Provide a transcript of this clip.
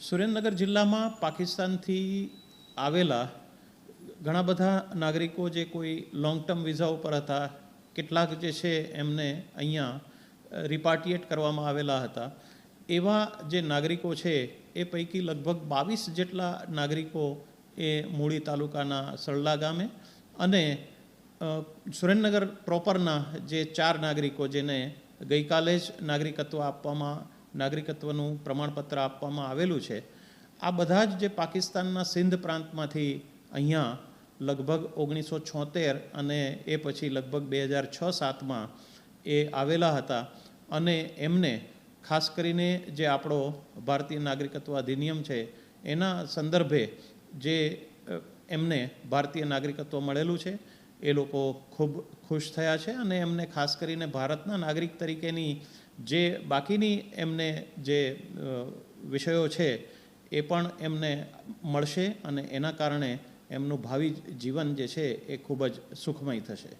સુરેન્દ્રનગર જિલ્લામાં પાકિસ્તાનથી આવેલા ઘણા બધા નાગરિકો જે કોઈ લોંગ ટર્મ વિઝા ઉપર હતા, કેટલાક જે છે એમને અહીંયા રિપાર્ટિએટ કરવામાં આવેલા હતા. એવા જે નાગરિકો છે, એ પૈકી લગભગ બાવીસ જેટલા નાગરિકો એ મૂળી તાલુકાના સળલા ગામે અને સુરેન્દ્રનગર પ્રોપરના જે ચાર નાગરિકો જેને ગઈકાલે જ નાગરિકત્વ આપવામાં નાગરિકત્વનું પ્રમાણપત્ર આપવામાં આવેલું છે. આ બધા જ જે પાકિસ્તાનના સિંધ પ્રાંતમાંથી અહીંયા લગભગ ઓગણીસો છોતેર અને એ પછી લગભગ બે હજાર છ સાતમાં એ આવેલા હતા અને એમને ખાસ કરીને જે આપણો ભારતીય નાગરિકત્વ અધિનિયમ છે, એના સંદર્ભે જે એમને ભારતીય નાગરિકત્વ મળેલું છે. એ લોકો ખૂબ ખુશ થયા છે અને એમને ખાસ કરીને ભારતના નાગરિક તરીકેની જે બાકીની એમને જે વિષયો છે એ પણ એમને મળશે અને એના કારણે એમનું ભાવિ જીવન જે છે એ ખૂબ જ સુખમય થશે.